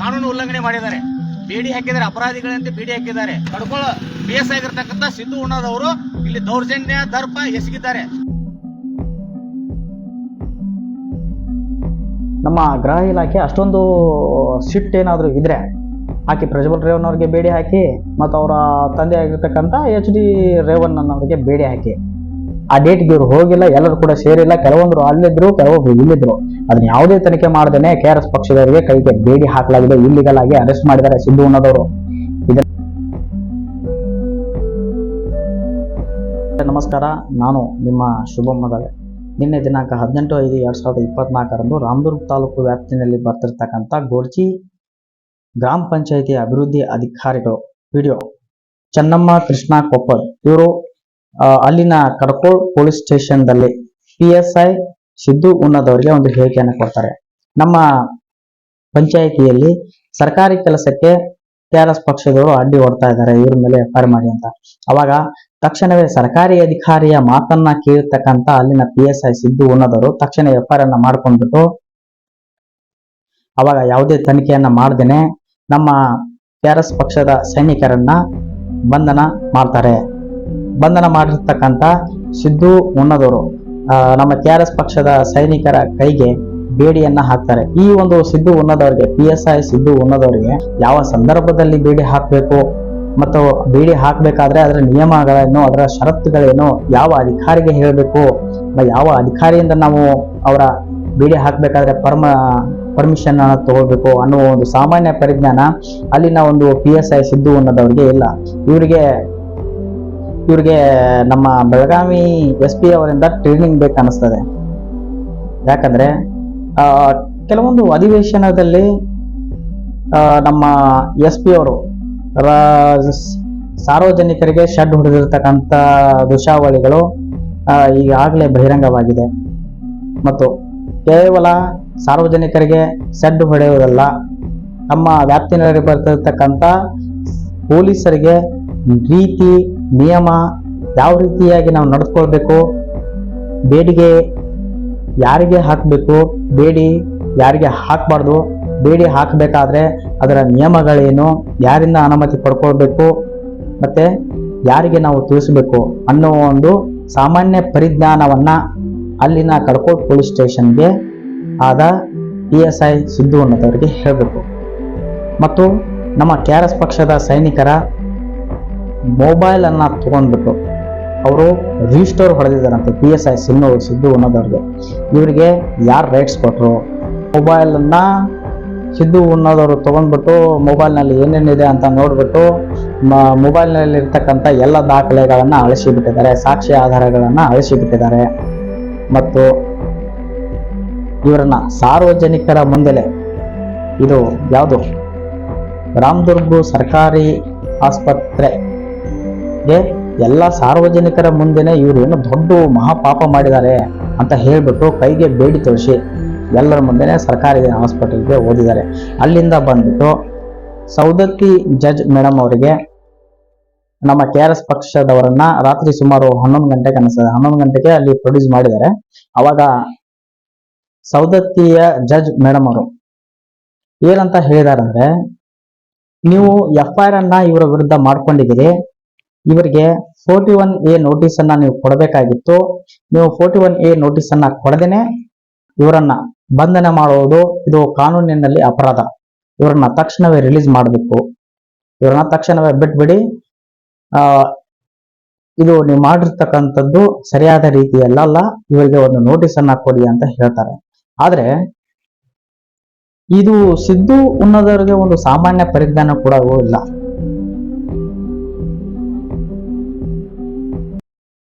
ಕಾನೂನು ಉಲ್ಲಂಘನೆ ಮಾಡಿದ್ದಾರೆ. ಬೇಡಿ ಹಾಕಿದ್ದಾರೆ, ಅಪರಾಧಿಗಳಂತೆ ಬೇಡಿ ಹಾಕಿದ್ದಾರೆ. ಕಡ್ಕೊಳ ಬಿ ಎಸ್ ಆಗಿರ್ತಕ್ಕಂಥ ಸಿದ್ದು ಉಣ್ಣದವರು ಇಲ್ಲಿ ದೌರ್ಜನ್ಯ, ದರ್ಪ ಎಸಗಿದ್ದಾರೆ. ನಮ್ಮ ಗೃಹ ಇಲಾಖೆ ಅಷ್ಟೊಂದು ಸಿಟ್ ಏನಾದರೂ ಇದ್ರೆ ಆಕೆ ಪ್ರಜ್ವಲ್ ರೇವನ್ ಅವ್ರಿಗೆ ಬೇಡಿ ಹಾಕಿ, ಮತ್ತು ಅವರ ತಂದೆ ಆಗಿರ್ತಕ್ಕಂಥ ಎಚ್ ಡಿ ರೇವನ್ ಅನ್ನೋರಿಗೆ ಬೇಡಿ ಹಾಕಿ. ಆ ಡೇಟ್ಗೆ ಇವ್ರು ಹೋಗಿಲ್ಲ, ಎಲ್ಲರೂ ಕೂಡ ಸೇರಿಲ್ಲ, ಕೆಲವೊಂದ್ರು ಅಲ್ಲಿದ್ರು, ಕೆಲವೊಬ್ರು ಇಲ್ಲಿದ್ರು. ಅದನ್ನ ಯಾವುದೇ ತನಿಖೆ ಮಾಡದೇನೆ ಕೆ ಆರ್ ಎಸ್ ಪಕ್ಷದವರಿಗೆ ಕೈಗೆ ಬೇಡಿ ಹಾಕಲಾಗಿದೆ ಇಲ್ಲಿಗಲ್ ಆಗಿ ಅರೆಸ್ಟ್ ಮಾಡಿದ್ದಾರೆ ಸಿದ್ದು ಅನ್ನೋದವರು. ನಮಸ್ಕಾರ, ನಾನು ನಿಮ್ಮ ಶುಭ ಮಗಳೇ. ನಿನ್ನೆ ದಿನಾಂಕ ಹದಿನೆಂಟು ಐದು ಎರಡ್ ಸಾವಿರದ ಇಪ್ಪತ್ನಾಲ್ಕರಂದು ರಾಮದುರ್ಗ ತಾಲೂಕು ವ್ಯಾಪ್ತಿನಲ್ಲಿ ಬರ್ತಿರ್ತಕ್ಕಂಥ ಗೋರ್ಜಿ ಗ್ರಾಮ ಪಂಚಾಯಿತಿ ಅಭಿವೃದ್ಧಿ ಅಧಿಕಾರಿಗಳು, ವಿಡಿಯೋ. ಚೆನ್ನಮ್ಮ ಕೃಷ್ಣ ಕೊಪ್ಪಲ್, ಇವರು ಅಲ್ಲಿನ ಕಡ್ಕೋಳ್ ಪೊಲೀಸ್ ಸ್ಟೇಷನ್ದಲ್ಲಿ ಪಿ ಎಸ್ ಐ ಸಿದ್ದು ಉನ್ನದವರಿಗೆ ಒಂದು ಹೇಳಿಕೆಯನ್ನು ಕೊಡ್ತಾರೆ. ನಮ್ಮ ಪಂಚಾಯಿತಿಯಲ್ಲಿ ಸರ್ಕಾರಿ ಕೆಲಸಕ್ಕೆ ಎಸ್ ಪಕ್ಷದವರು ಅಡ್ಡಿ ಓಡ್ತಾ ಇದ್ದಾರೆ, ಇವ್ರ ಮೇಲೆ ಎಫ್ ಮಾಡಿ ಅಂತ. ಅವಾಗ ತಕ್ಷಣವೇ ಸರ್ಕಾರಿ ಅಧಿಕಾರಿಯ ಮಾತನ್ನ ಕೇಳಿರ್ತಕ್ಕಂತ ಅಲ್ಲಿನ ಪಿ ಎಸ್ ಐ ಸಿದ್ದು ಉನ್ನದವರು ತಕ್ಷಣ ಎಫ್ ಐ ಅನ್ನ ಮಾಡ್ಕೊಂಡ್ಬಿಟ್ಟು, ಅವಾಗ ಯಾವುದೇ ತನಿಖೆಯನ್ನ ಮಾಡ್ದೇನೆ ನಮ್ಮ ಎಸ್ ಪಕ್ಷದ ಸೈನಿಕರನ್ನ ಬಂಧನ ಮಾಡ್ತಾರೆ. ಬಂಧನ ಮಾಡಿರ್ತಕ್ಕಂಥ ಸಿದ್ದು ಉನ್ನದವರು ನಮ್ಮ ಕೆ ಆರ್ ಎಸ್ ಪಕ್ಷದ ಸೈನಿಕರ ಕೈಗೆ ಬೇಡಿಯನ್ನ ಹಾಕ್ತಾರೆ. ಈ ಒಂದು ಸಿದ್ದು ಉನ್ನದವರಿಗೆ ಪಿ ಎಸ್ ಐ ಸಿದ್ದು ಉನ್ನದವರಿಗೆ ಯಾವ ಸಂದರ್ಭದಲ್ಲಿ ಬೇಡಿ ಹಾಕಬೇಕು ಮತ್ತು ಬೇಡಿ ಹಾಕಬೇಕಾದ್ರೆ ಅದರ ನಿಯಮಗಳೇನು, ಅದರ ಷರತ್ತುಗಳೇನು, ಯಾವ ಅಧಿಕಾರಿಗೆ ಹೇಳಬೇಕು ಯಾವ ಅಧಿಕಾರಿಯಿಂದ ನಾವು ಅವರ ಬೇಡಿ ಹಾಕಬೇಕಾದ್ರೆ ಪರ್ಮ, ಪರ್ಮಿಷನ್ ಅನ್ನು ತಗೋಬೇಕು ಅನ್ನುವ ಒಂದು ಸಾಮಾನ್ಯ ಪರಿಜ್ಞಾನ ಅಲ್ಲಿನ ಒಂದು ಪಿ ಎಸ್ ಐ ಸಿದ್ದು ಅನ್ನೋದವ್ರಿಗೆ ಇಲ್ಲ. ಇವರಿಗೆ ಇವ್ರಿಗೆ ನಮ್ಮ ಬೆಳಗಾವಿ ಎಸ್ ಪಿ ಅವರಿಂದ ಟ್ರೈನಿಂಗ್ ಬೇಕು ಅನಿಸ್ತದೆ. ಯಾಕಂದ್ರೆ ಕೆಲವೊಂದು ಅಧಿವೇಶನದಲ್ಲಿ ನಮ್ಮ ಎಸ್ ಪಿ ಅವರು ಸಾರ್ವಜನಿಕರಿಗೆ ಶೆಡ್ ಹೊಡೆದಿರ್ತಕ್ಕಂಥ ದೃಶ್ಯಾವಳಿಗಳು ಈಗಾಗಲೇ ಬಹಿರಂಗವಾಗಿದೆ. ಮತ್ತು ಕೇವಲ ಸಾರ್ವಜನಿಕರಿಗೆ ಸೆಡ್ ಹೊಡೆಯುವುದಲ್ಲ, ನಮ್ಮ ವ್ಯಾಪ್ತಿನಲ್ಲಿ ಬರ್ತಿರ್ತಕ್ಕಂಥ ಪೊಲೀಸರಿಗೆ ರೀತಿ ನಿಯಮ ಯಾವ ರೀತಿಯಾಗಿ ನಾವು ನಡೆದುಕೊಳ್ಬೇಕು ಬೇಡಿಗೆ ಯಾರಿಗೆ ಹಾಕಬೇಕು? ಬೇಡಿ ಯಾರಿಗೆ ಹಾಕಬಾರ್ದು? ಬೇಡಿ ಹಾಕಬೇಕಾದ್ರೆ ಅದರ ನಿಯಮಗಳೇನು? ಯಾರಿಂದ ಅನುಮತಿ ಪಡ್ಕೊಳ್ಬೇಕು? ಮತ್ತು ಯಾರಿಗೆ ನಾವು ತಿಳಿಸಬೇಕು ಅನ್ನೋ ಒಂದು ಸಾಮಾನ್ಯ ಪರಿಜ್ಞಾನವನ್ನು ಅಲ್ಲಿನ ಕಡ್ಕೋಟ್ ಪೊಲೀಸ್ ಸ್ಟೇಷನ್ಗೆ ಆದ ಇ ಎಸ್ ಐ ಸಿದ್ದು ಅನ್ನೋದವರಿಗೆ ಹೇಳಬೇಕು. ಮತ್ತು ನಮ್ಮ ಕೆ ಆರ್ ಎಸ್ ಪಕ್ಷದ ಸೈನಿಕರ ಮೊಬೈಲ್ ತೊಗೊಂಡ್ಬಿಟ್ಟು ಅವರು ರಿಜಿಸ್ಟರ್ ಹೊಡೆದಿದ್ದಾರಂತೆ ಪಿ ಎಸ್ ಐ ಸಿನ್ನು ಸಿದ್ದು ಅನ್ನೋದವ್ರಿಗೆ. ಇವರಿಗೆ ಯಾರು ರೈಟ್ಸ್ ಕೊಟ್ಟರು ಮೊಬೈಲ್ ಅನ್ನ ಸಿದ್ದು ಅನ್ನೋದವರು ತಗೊಂಡ್ಬಿಟ್ಟು ಮೊಬೈಲ್ನಲ್ಲಿ ಏನೇನಿದೆ ಅಂತ ನೋಡ್ಬಿಟ್ಟು ಮೊಬೈಲ್ನಲ್ಲಿ ಇರ್ತಕ್ಕಂಥ ಎಲ್ಲ ದಾಖಲೆಗಳನ್ನು ಅಳಿಸಿಬಿಟ್ಟಿದ್ದಾರೆ. ಸಾಕ್ಷಿ ಆಧಾರಗಳನ್ನು ಅಳಿಸಿಬಿಟ್ಟಿದ್ದಾರೆ. ಮತ್ತು ಇವರನ್ನು ಸಾರ್ವಜನಿಕರ ಮುಂದೆಲೆ ಇದು ಯಾವುದು? ರಾಮದುರ್ಗ ಸರ್ಕಾರಿ ಆಸ್ಪತ್ರೆಗೆ ಎಲ್ಲ ಸಾರ್ವಜನಿಕರ ಮುಂದೆನೆ ಇವರು ಏನು ದೊಡ್ಡ ಮಹಾಪಾಪ ಮಾಡಿದ್ದಾರೆ ಅಂತ ಹೇಳ್ಬಿಟ್ಟು ಕೈಗೆ ಬೇಡಿ ತೋರಿಸಿ ಎಲ್ಲರ ಮುಂದೆನೆ ಸರ್ಕಾರಿ ಹಾಸ್ಪಿಟಲ್ಗೆ ಓದಿದ್ದಾರೆ. ಅಲ್ಲಿಂದ ಬಂದ್ಬಿಟ್ಟು ಸೌದತ್ತಿ ಜಡ್ಜ್ ಮೇಡಮ್ ಅವರಿಗೆ ನಮ್ಮ ಕೆ ಆರ್ ಎಸ್ ಪಕ್ಷದವರನ್ನ ರಾತ್ರಿ ಸುಮಾರು ಹನ್ನೊಂದು ಗಂಟೆಗೆ ಅನಿಸ್ತದೆ ಹನ್ನೊಂದು ಗಂಟೆಗೆ ಅಲ್ಲಿ ಪ್ರೊಡ್ಯೂಸ್ ಮಾಡಿದ್ದಾರೆ. ಅವಾಗ ಸೌದತ್ತಿಯ ಜಡ್ಜ್ ಮೇಡಮ್ ಅವರು ಏನಂತ ಹೇಳಿದಾರಂದ್ರೆ, ನೀವು ಎಫ್ ಐ ಆರ್ ಅನ್ನ ಇವರ ವಿರುದ್ಧ ಮಾಡ್ಕೊಂಡಿದ್ದೀರಿ. ಇವರಿಗೆ ಫೋರ್ಟಿ ಒನ್ ಎ ನೋಟಿಸ್ ಅನ್ನ ನೀವು ಕೊಡಬೇಕಾಗಿತ್ತು. ನೀವು ಫೋರ್ಟಿ ಒನ್ ಎ ನೋಟಿಸ್ ಅನ್ನ ಕೊಡದೇನೆ ಇವರನ್ನ ಬಂಧನ ಮಾಡುವುದು ಇದು ಕಾನೂನಿನಲ್ಲಿ ಅಪರಾಧ. ಇವರನ್ನ ತಕ್ಷಣವೇ ರಿಲೀಸ್ ಮಾಡಬೇಕು. ಇವರನ್ನ ತಕ್ಷಣವೇ ಬಿಟ್ಬಿಡಿ. ಆ, ಇದು ನೀವು ಮಾಡಿರ್ತಕ್ಕಂಥದ್ದು ಸರಿಯಾದ ರೀತಿಯಲ್ಲ ಇವರಿಗೆ ಒಂದು ನೋಟಿಸ್ ಅನ್ನ ಕೊಡಿ ಅಂತ ಹೇಳ್ತಾರೆ. ಆದ್ರೆ, ಇದು ಸಿದ್ದು ಉನ್ನದವರಿಗೆ ಒಂದು ಸಾಮಾನ್ಯ ಪರಿಜ್ಞಾನ ಕೂಡ ಇಲ್ಲ.